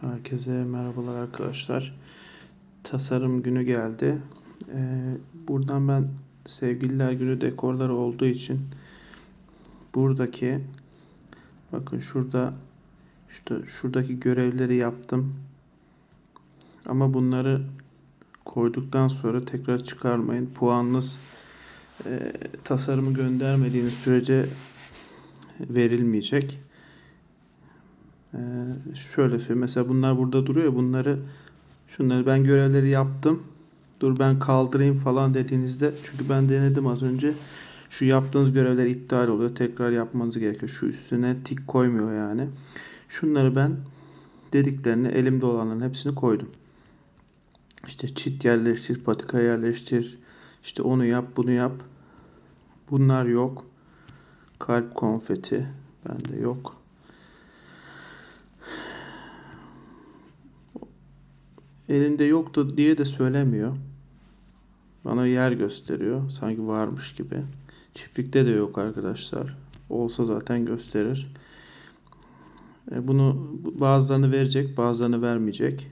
Herkese merhabalar arkadaşlar. Tasarım günü geldi. Ee, buradan ben sevgililer günü dekorları olduğu için buradaki bakın şurada işte şuradaki görevleri yaptım. Ama bunları koyduktan sonra tekrar çıkarmayın. Puanınız e, tasarımı göndermediğiniz sürece verilmeyecek. Ee, şöyle söyleyeyim. Mesela bunlar burada duruyor. Bunları şunları ben görevleri yaptım. Dur ben kaldırayım falan dediğinizde çünkü ben denedim az önce. Şu yaptığınız görevler iptal oluyor. Tekrar yapmanız gerekiyor. Şu üstüne tik koymuyor yani. Şunları ben dediklerini elimde olanların hepsini koydum. İşte çit yerleştir, patika yerleştir. İşte onu yap, bunu yap. Bunlar yok. Kalp konfeti bende yok. Elinde yoktu diye de söylemiyor. Bana yer gösteriyor. Sanki varmış gibi. Çiftlikte de yok arkadaşlar. Olsa zaten gösterir. E, Bunu bazılarını verecek, bazılarını vermeyecek.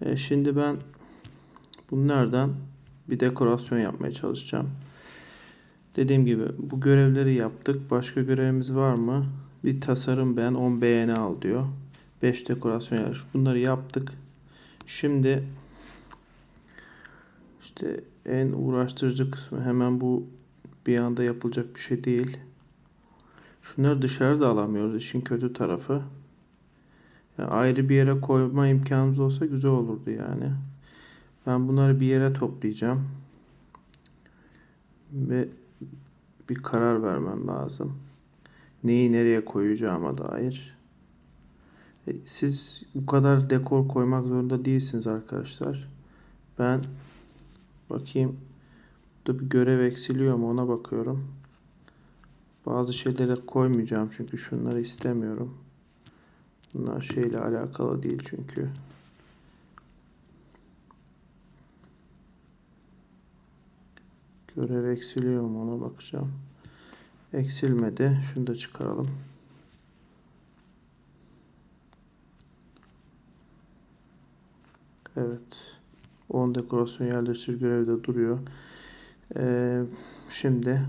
E, Şimdi ben bunlardan bir dekorasyon yapmaya çalışacağım. Dediğim gibi bu görevleri yaptık. Başka görevimiz var mı? Bir tasarım beğen, 10 beğeni al diyor. 5 dekorasyon yarış. Bunları yaptık. Şimdi işte en uğraştırıcı kısmı hemen bu bir anda yapılacak bir şey değil. Şunları dışarıda alamıyoruz işin kötü tarafı. Yani ayrı bir yere koyma imkanımız olsa güzel olurdu yani. Ben bunları bir yere toplayacağım. Ve bir karar vermem lazım. Neyi nereye koyacağıma dair. E, Siz bu kadar dekor koymak zorunda değilsiniz arkadaşlar. Ben bakayım. Burada bir görev eksiliyor mu ona bakıyorum. Bazı şeylere koymayacağım çünkü şunları istemiyorum. Bunlar şeyle alakalı değil çünkü. Görev eksiliyor mu ona bakacağım. Eksilmedi. Şunu da çıkaralım. Evet. 10 dekorasyon yerleştir görevi de duruyor. Ee, şimdi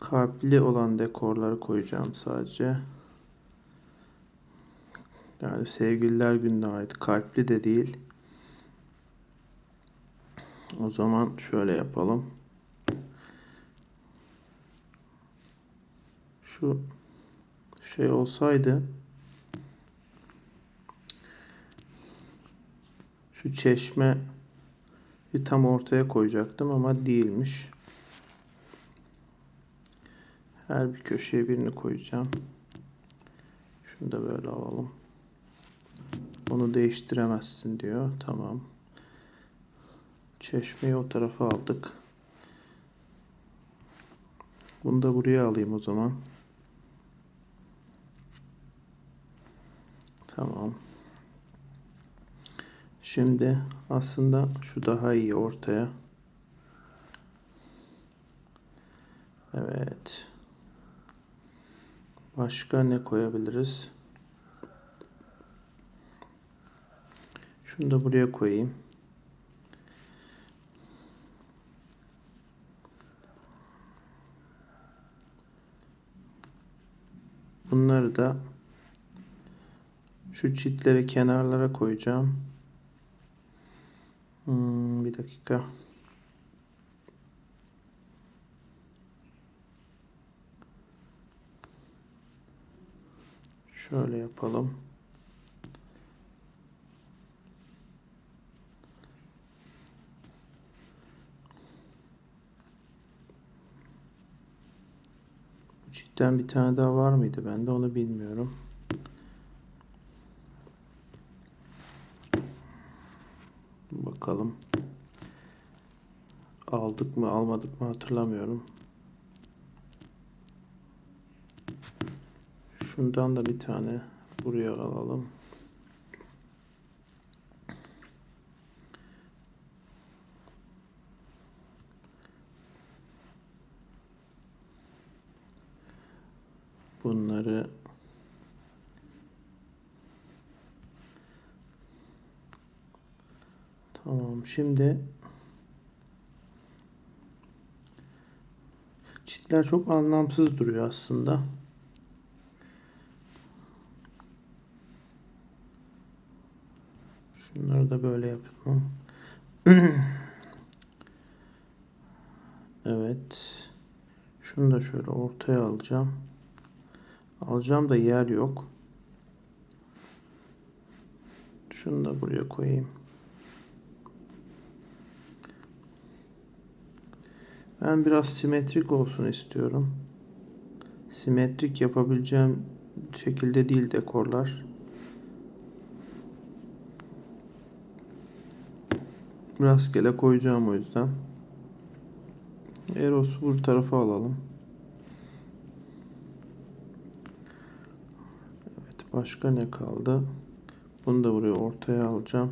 kalpli olan dekorları koyacağım sadece. Yani sevgililer gününe ait kalpli de değil. O zaman şöyle yapalım. Şu şey olsaydı şu çeşme tam ortaya koyacaktım ama değilmiş. Her bir köşeye birini koyacağım. Şunu da böyle alalım. Onu değiştiremezsin diyor. Tamam. Çeşmeyi o tarafa aldık. Bunu da buraya alayım o zaman. Tamam. Şimdi aslında şu daha iyi ortaya. Evet. Başka ne koyabiliriz? Şunu da buraya koyayım. Bunları da şu çitleri kenarlara koyacağım. Hmm, bir dakika. Şöyle yapalım. Bu çitten bir tane daha var mıydı bende onu bilmiyorum. Bakalım. Aldık mı almadık mı hatırlamıyorum. Şundan da bir tane buraya alalım. Bunları Tamam şimdi çitler çok anlamsız duruyor aslında. Şunları da böyle yapalım. Evet. Şunu da şöyle ortaya alacağım. Alacağım da yer yok. Şunu da buraya koyayım. Ben biraz simetrik olsun istiyorum. Simetrik yapabileceğim şekilde değil dekorlar. Rastgele koyacağım o yüzden. Eros'u bu tarafa alalım. Evet başka ne kaldı? Bunu da buraya ortaya alacağım.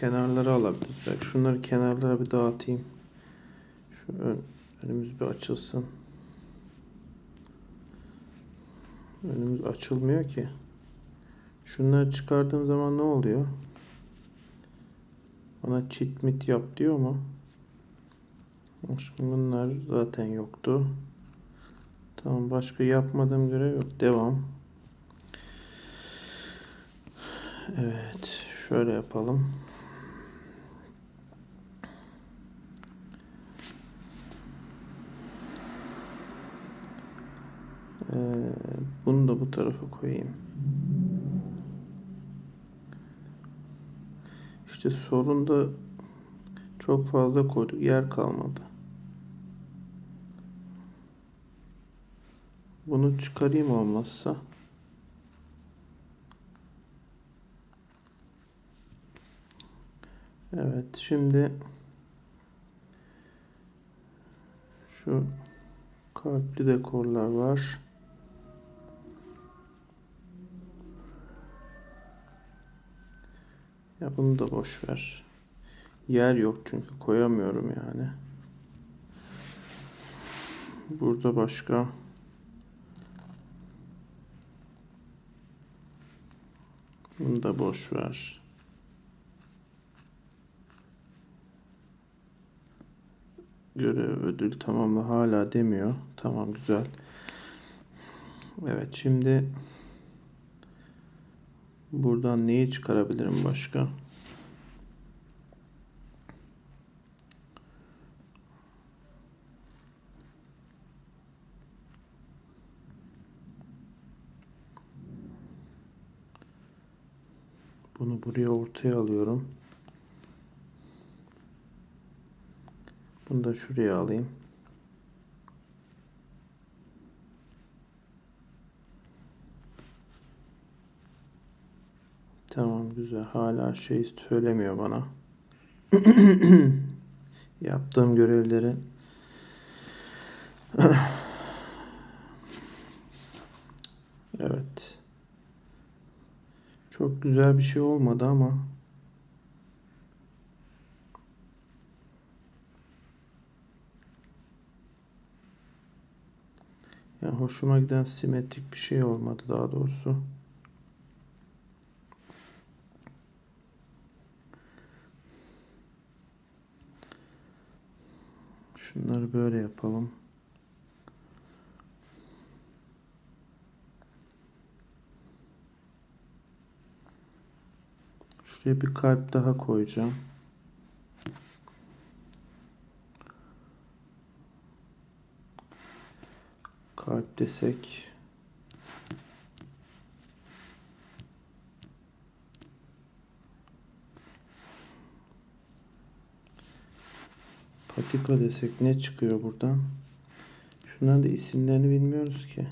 Kenarları alabiliriz. Belki şunları kenarlara bir dağıtayım. Şu ön, önümüz bir açılsın. Önümüz açılmıyor ki. Şunları çıkardığım zaman ne oluyor? Bana cheat mit yap diyor mu? Bunlar zaten yoktu. Tamam başka yapmadığım görev yok. Devam. Evet. Şöyle yapalım. Bunu da bu tarafa koyayım. İşte sorun da çok fazla koyduk. Yer kalmadı. Bunu çıkarayım olmazsa. Evet şimdi şu kalpli dekorlar var. Bunu da boş ver. Yer yok çünkü koyamıyorum yani. Burada başka Bunu da boş ver. Görev ödül tamamla hala demiyor. Tamam güzel. Evet şimdi buradan neyi çıkarabilirim başka? Bunu buraya ortaya alıyorum. Bunu da şuraya alayım. Tamam güzel. Hala şey söylemiyor bana. Yaptığım görevleri Evet. Çok güzel bir şey olmadı ama yani hoşuma giden simetrik bir şey olmadı daha doğrusu. Şunları böyle yapalım. Şuraya bir kalp daha koyacağım. Kalp desek. Patika desek ne çıkıyor buradan? Şunların da isimlerini bilmiyoruz ki.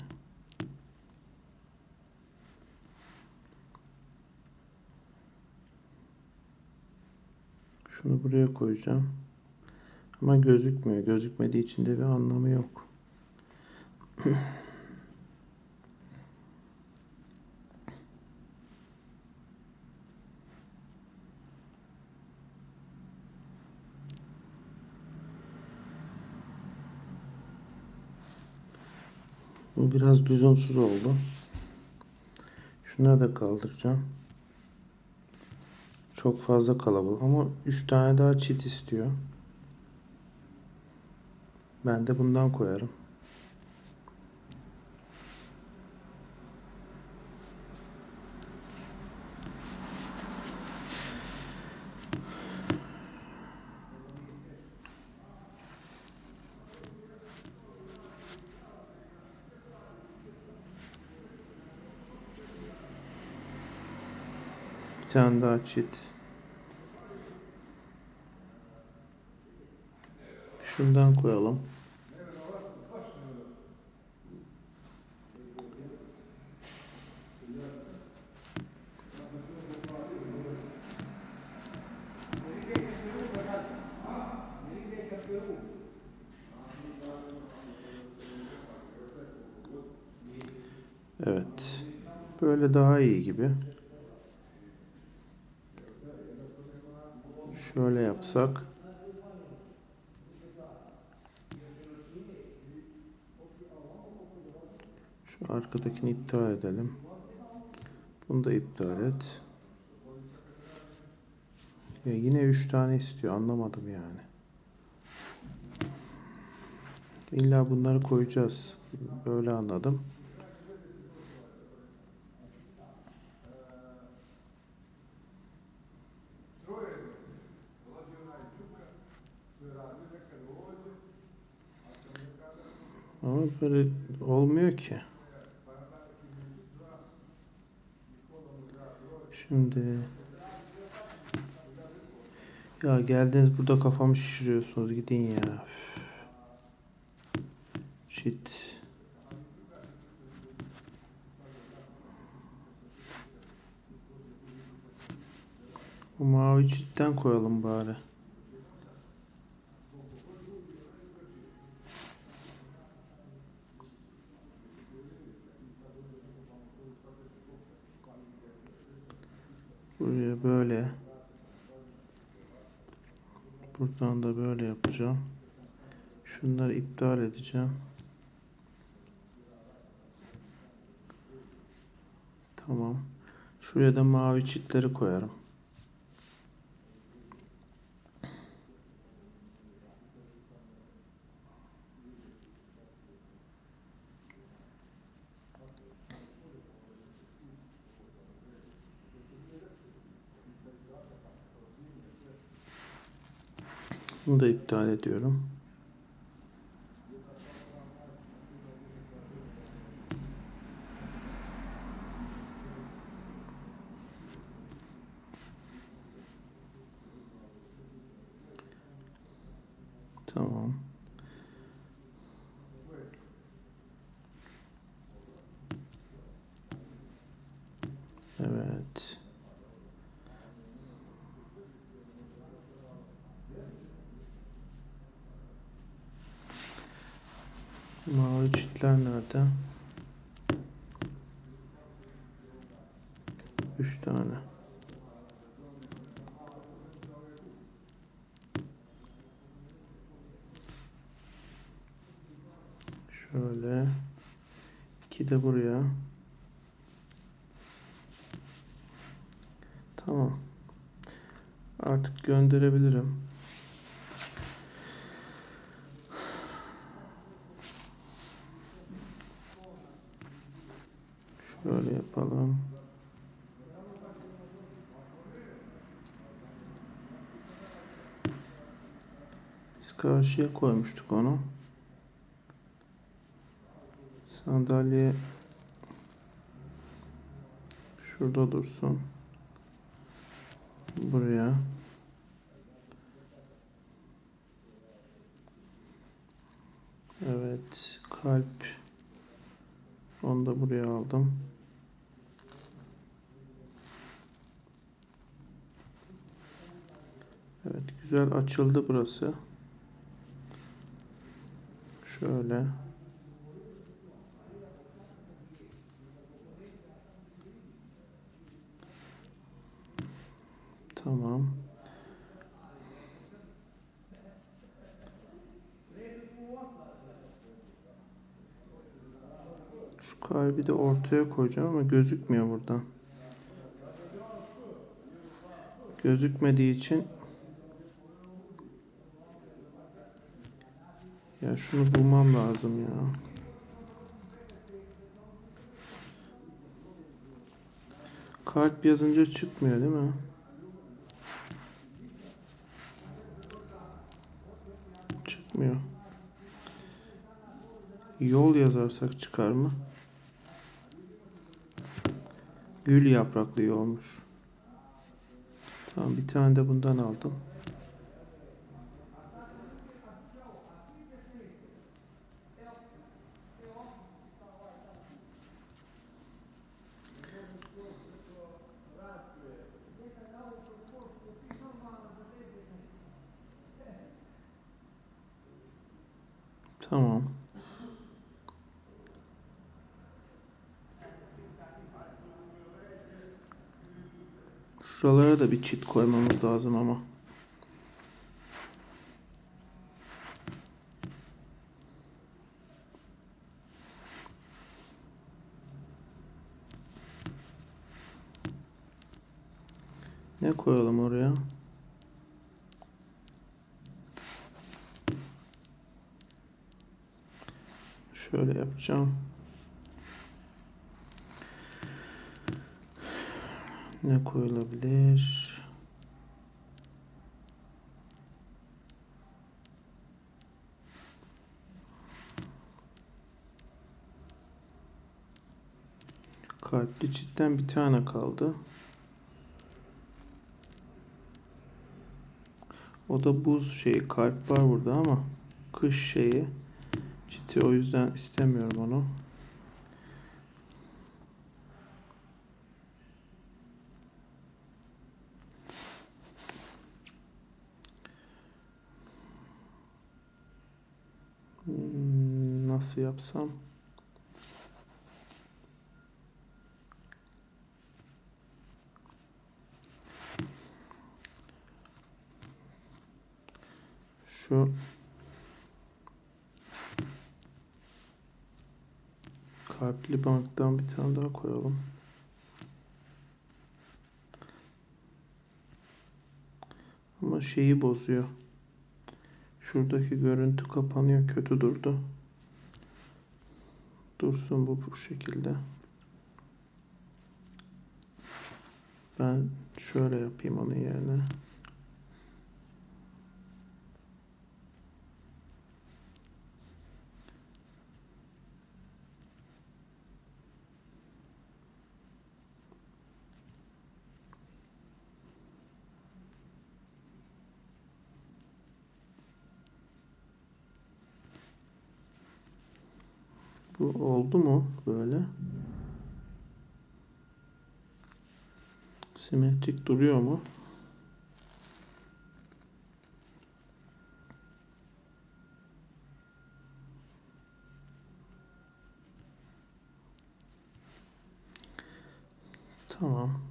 Şunu buraya koyacağım. Ama gözükmüyor. Gözükmediği için de bir anlamı yok. Biraz lüzumsuz oldu. Şunları da kaldıracağım. Çok fazla kalabalık ama 3 tane daha çit istiyor. Ben de bundan koyarım. Tane daha çit. Şundan koyalım. Evet. Böyle daha iyi gibi. Şöyle yapsak. Şu arkadakini iptal edelim. Bunu da iptal et. Ya yine 3 tane istiyor. Anlamadım yani. İlla bunları koyacağız. Böyle anladım. Ama böyle olmuyor ki. Şimdi ya geldiniz burada kafamı şişiriyorsunuz gidin ya. Shit. Bu mavi çitten koyalım bari. Buraya böyle. Buradan da böyle yapacağım. Şunları iptal edeceğim. Tamam. Şuraya da mavi çitleri koyarım. Bunu da iptal ediyorum. Tamam. Evet. Mavi çitler nerede? Üç tane. Şöyle. iki de buraya. Tamam. Artık gönderebilirim. 2'ye koymuştuk onu. Sandalye şurada dursun. Buraya. Evet, kalp onu da buraya aldım. Evet, güzel açıldı burası. Şöyle. Tamam. Şu kalbi de ortaya koyacağım ama gözükmüyor buradan. gözükmediği için ya şunu bulmam lazım ya. Kalp yazınca çıkmıyor değil mi? Çıkmıyor. Yol yazarsak çıkar mı? Gül yapraklı yolmuş. Tamam bir tane de bundan aldım. Tamam. Şuralara da bir çit koymamız lazım ama. Ne koyalım oraya? Şöyle yapacağım. Ne koyulabilir? Kalpli çitten bir tane kaldı. O da buz şeyi. Kalp var burada ama kış şeyi. Çiti o yüzden istemiyorum onu. Hmm, Nasıl yapsam? Şu kalpli banktan bir tane daha koyalım. Ama şeyi bozuyor. Şuradaki görüntü kapanıyor. Kötü durdu. Dursun bu bu şekilde. Ben şöyle yapayım onun yerine. Bu oldu mu böyle? Simetrik duruyor mu? Tamam.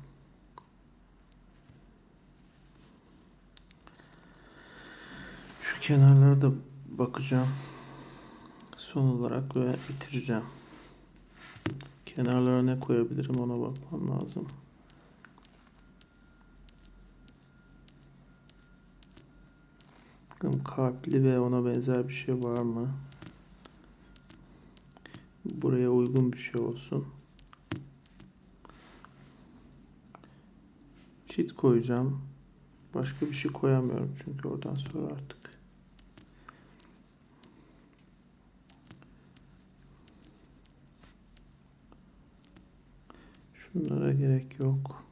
Şu kenarlara da bakacağım. Son olarak ve bitireceğim. Kenarlara ne koyabilirim ona bakmam lazım. Bakalım kalpli ve ona benzer bir şey var mı? Buraya uygun bir şey olsun. Çit koyacağım. Başka bir şey koyamıyorum çünkü oradan sonra artık. Şunlara gerek yok.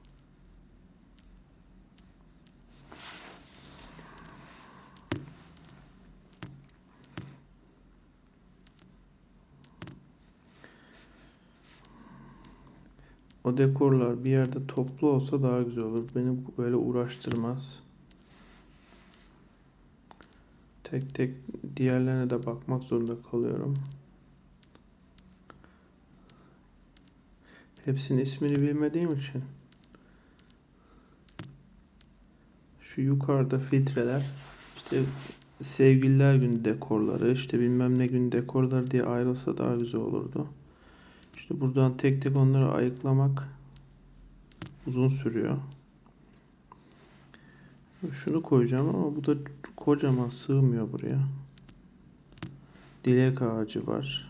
O dekorlar bir yerde toplu olsa daha güzel olur. Beni böyle uğraştırmaz. Tek tek diğerlerine de bakmak zorunda kalıyorum. Hepsinin ismini bilmediğim için. Şu yukarıda filtreler işte sevgililer günü dekorları işte bilmem ne gün dekorları diye ayrılsa daha güzel olurdu. İşte buradan tek tek onları ayıklamak uzun sürüyor. Şunu koyacağım ama bu da kocaman sığmıyor buraya. Dilek ağacı var.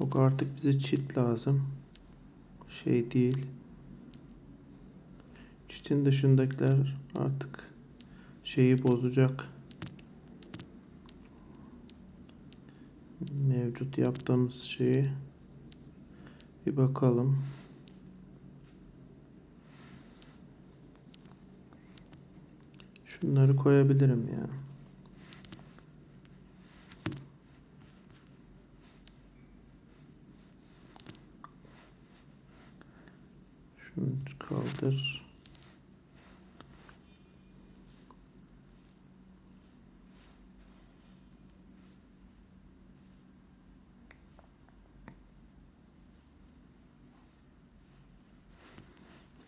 Yok artık bize çit lazım. Şey değil. Çitin dışındakiler artık şeyi bozacak. Mevcut yaptığımız şeyi bir bakalım. Şunları koyabilirim ya. Şunu kaldır.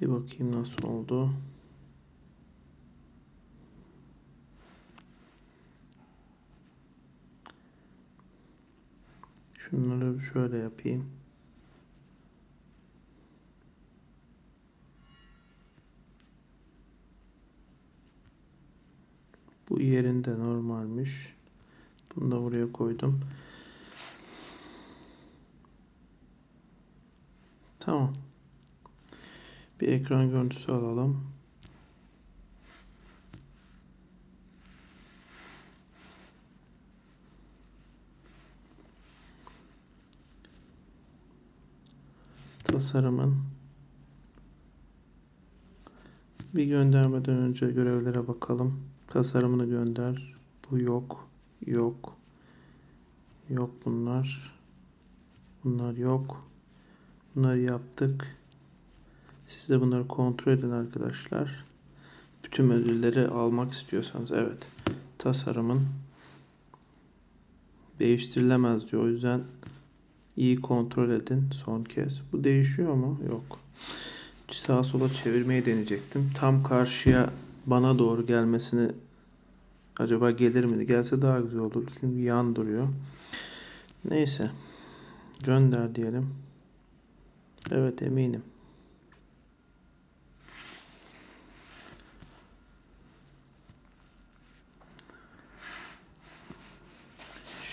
Bir bakayım nasıl oldu. Şunları şöyle yapayım. Bu yerinde normalmiş. Bunu da buraya koydum. Tamam. Bir ekran görüntüsü alalım. Tasarımın bir göndermeden önce görevlere bakalım. Tasarımını gönder. Bu yok. Yok. Yok bunlar. Bunlar yok. Bunları yaptık. Siz de bunları kontrol edin arkadaşlar. Bütün ödülleri almak istiyorsanız evet. Tasarımın değiştirilemez diyor. O yüzden iyi kontrol edin son kez. Bu değişiyor mu? Yok. Sağa sola çevirmeyi deneyecektim. Tam karşıya bana doğru gelmesini acaba gelir mi? Gelse daha güzel olur. Çünkü yan duruyor. Neyse. Gönder diyelim. Evet eminim.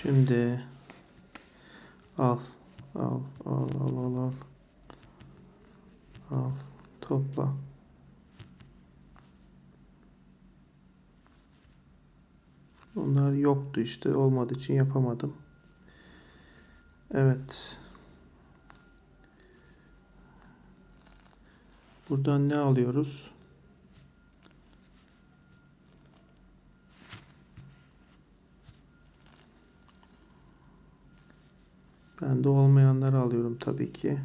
Şimdi al al al al al al al topla Onlar yoktu işte olmadığı için yapamadım. Evet. Buradan ne alıyoruz? Ben de olmayanları alıyorum tabii ki.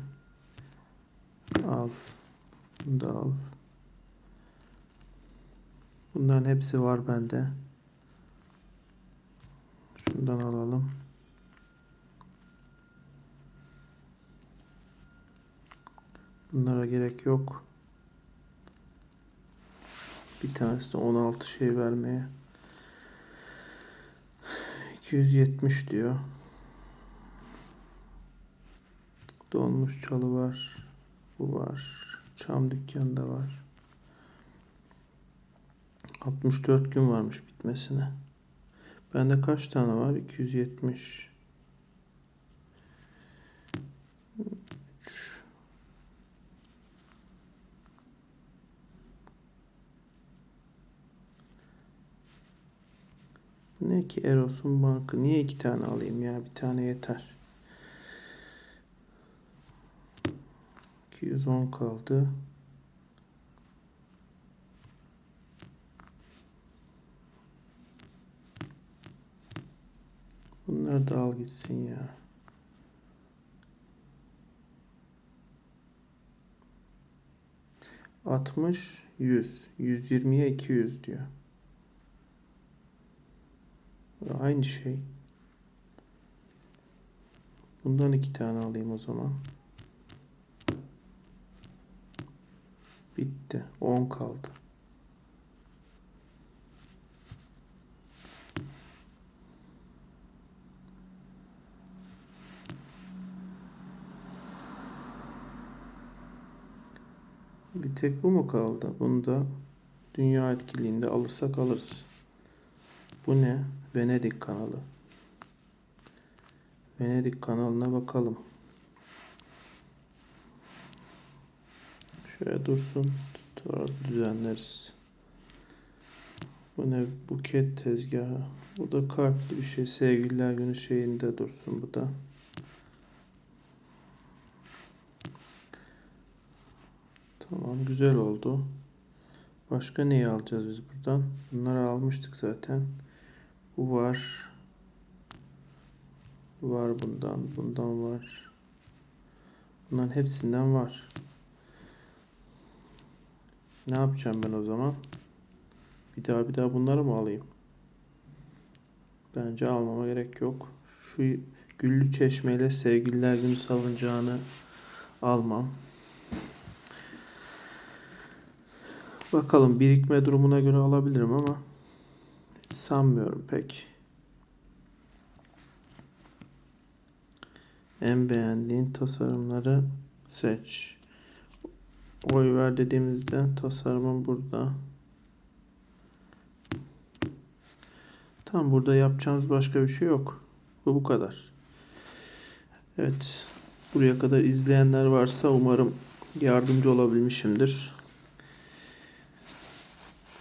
Al. Bunu da al. Bunların hepsi var bende. Şundan alalım. Bunlara gerek yok. Bir tanesi de 16 şey vermeye. 270 diyor. Donmuş çalı var. Bu var. Çam dükkanında var. 64 gün varmış bitmesine. Bende kaç tane var? 270. Ne ki Eros'un bankı? Niye iki tane alayım ya? Bir tane yeter. 210 kaldı. Bunları da gitsin ya. Altmış, yüz. Yüz yirmiye iki yüz diyor. Aynı şey. Bundan iki tane alayım o zaman. Bitti. 10 kaldı. Bir tek bu mu kaldı? Bunu da Dünya etkinliğinde alırsak alırız. Bu ne? Venedik kanalı. Venedik kanalına bakalım. Şöyle dursun. Sonra düzenleriz. Bu ne? Buket tezgahı. Bu da kalpli bir şey. Sevgililer günü şeyinde dursun bu da. Tamam güzel oldu. Başka neyi alacağız biz buradan? Bunları almıştık zaten. Bu var. Var bundan. Bundan var. Bunların hepsinden var. Ne yapacağım ben o zaman? Bir daha bir daha bunları mı alayım? Bence almama gerek yok. Şu Güllü Çeşme ile Sevgililer Günü salıncağını almam. Bakalım birikme durumuna göre alabilirim ama sanmıyorum pek. En beğendiğin tasarımları seç. Oy ver dediğimizde tasarımım burada. Tam burada yapacağımız başka bir şey yok. Bu bu kadar. Evet. Buraya kadar izleyenler varsa umarım yardımcı olabilmişimdir.